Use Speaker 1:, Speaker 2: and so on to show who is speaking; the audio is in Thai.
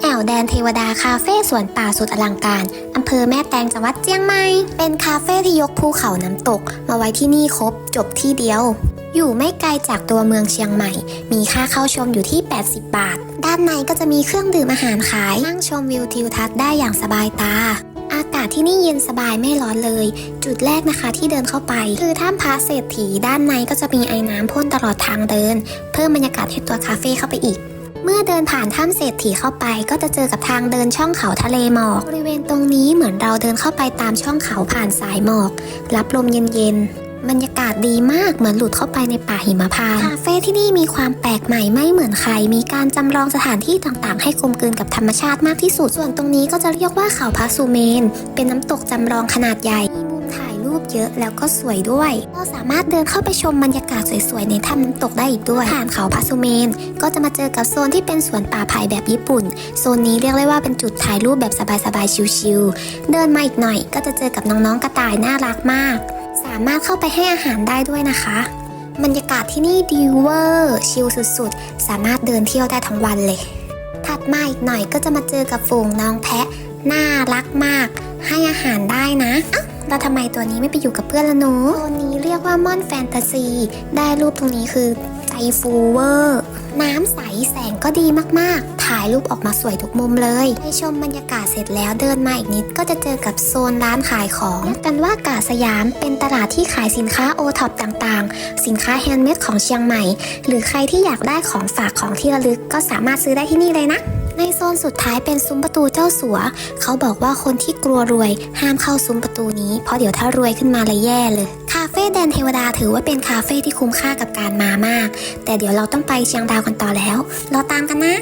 Speaker 1: แอวแดนเทวดาคาเฟ่สวนป่าสุดอลังการ อำเภอแม่แตงจังหวัดเจียงใหม่ เป็นคาเฟ่ที่ยกภูเขาน้ำตก มาไว้ที่นี่ครบ จบที่เดียว อยู่ไม่ไกลจากตัวเมืองเชียงใหม่ มีค่าเข้าชมอยู่ที่ 80 บาท ด้านในก็จะมีเครื่องดื่มอาหารขาย นั่งชมวิวทิวทัศน์ได้อย่างสบายตา อากาศที่นี่เย็นสบายไม่ร้อนเลย จุดแรกนะคะที่เดินเข้าไป คือถ้ำพระเศรษฐีด้านในก็จะมีไอ้น้ำพ่นตลอดทางเดิน เพิ่มบรรยากาศให้ตัวคาเฟ่เข้าไปอีก เมื่อเดินผ่านถ้ำเศรษฐีเข้าไป ก็จะเจอกับทางเดินช่องเขาทะเลหมอก บริเวณตรงนี้เหมือนเราเดินเข้าไปตามช่องเขาผ่านสายหมอก รับลมเย็นๆบรรยากาศดีมากเหมือนหลุดเข้าไปในป่าหิมพานต์คาเฟ่ที่นี่มีความแปลกใหม่ไม่เหมือนใคร มีการจำลองสถานที่ต่างๆ ให้กลมกลืนกับธรรมชาติมากที่สุด ส่วนตรงนี้ก็จะเรียกว่าเขาพระสุเมน เป็นน้ำตกจำลองขนาดใหญ่มีมุม รูปเยอะแล้วก็สวยด้วย เราสามารถเดินเข้าไปชมบรรยากาศสวยๆในถ้ำน้ำตกได้อีกด้วย ผ่านเขาพระสุเมน ก็จะมาเจอกับโซนที่เป็นสวนป่าไผ่แบบญี่ปุ่น โซนนี้เรียกได้ว่าเป็นจุดถ่ายรูปแบบสบายๆชิลๆ เดินมาอีกหน่อย ก็จะเจอกับน้องๆกระต่ายน่ารักมาก สามารถเข้าไปให้อาหารได้ด้วยนะคะบรรยากาศที่นี่ดีเวอร์ชิลสุดๆ สามารถเดินเที่ยวได้ทั้งวันเลย ถัดมาอีกหน่อยก็จะมาเจอกับฝูงน้องแพะ น่ารักมาก ให้อาหารได้นะอ้า แล้วทำไมตัวนี้ไม่ไปอยู่กับเพื่อนละหนูตัวนี้เรียกว่าม่อนแฟนตาซี ได้รูปตรงนี้คือใจฟูเวอร์ น้ำใสแสงก็ดีมากๆ ถ่ายรูปออกมาสวยทุกมุมเลยไปชมบรรยากาศเสร็จแล้วเดินมาอีกนิดก็จะเจอกับโซนร้านขายของเรียกกันว่ากาสยามเป็นตลาดที่ขายสินค้าโอท็อปต่างๆ สินค้าแฮนด์เมดของเชียงใหม่ หรือใครที่อยากได้ของฝากของที่ระลึกก็สามารถซื้อได้ที่นี่เลยนะ ในโซนสุดท้ายเป็นซุ้มประตูเจ้าสัว เขาบอกว่าคนที่กลัวรวยห้ามเข้าซุ้มประตูนี้ เพราะเดี๋ยวถ้ารวยขึ้นมาเลยแย่เลย คาเฟ่แดนเทวดาถือว่าเป็นคาเฟ่ที่คุ้มค่ากับการมามาก แต่เดี๋ยวเราต้องไปเชียงดาวกันต่อแล้ว รอตามกันนะ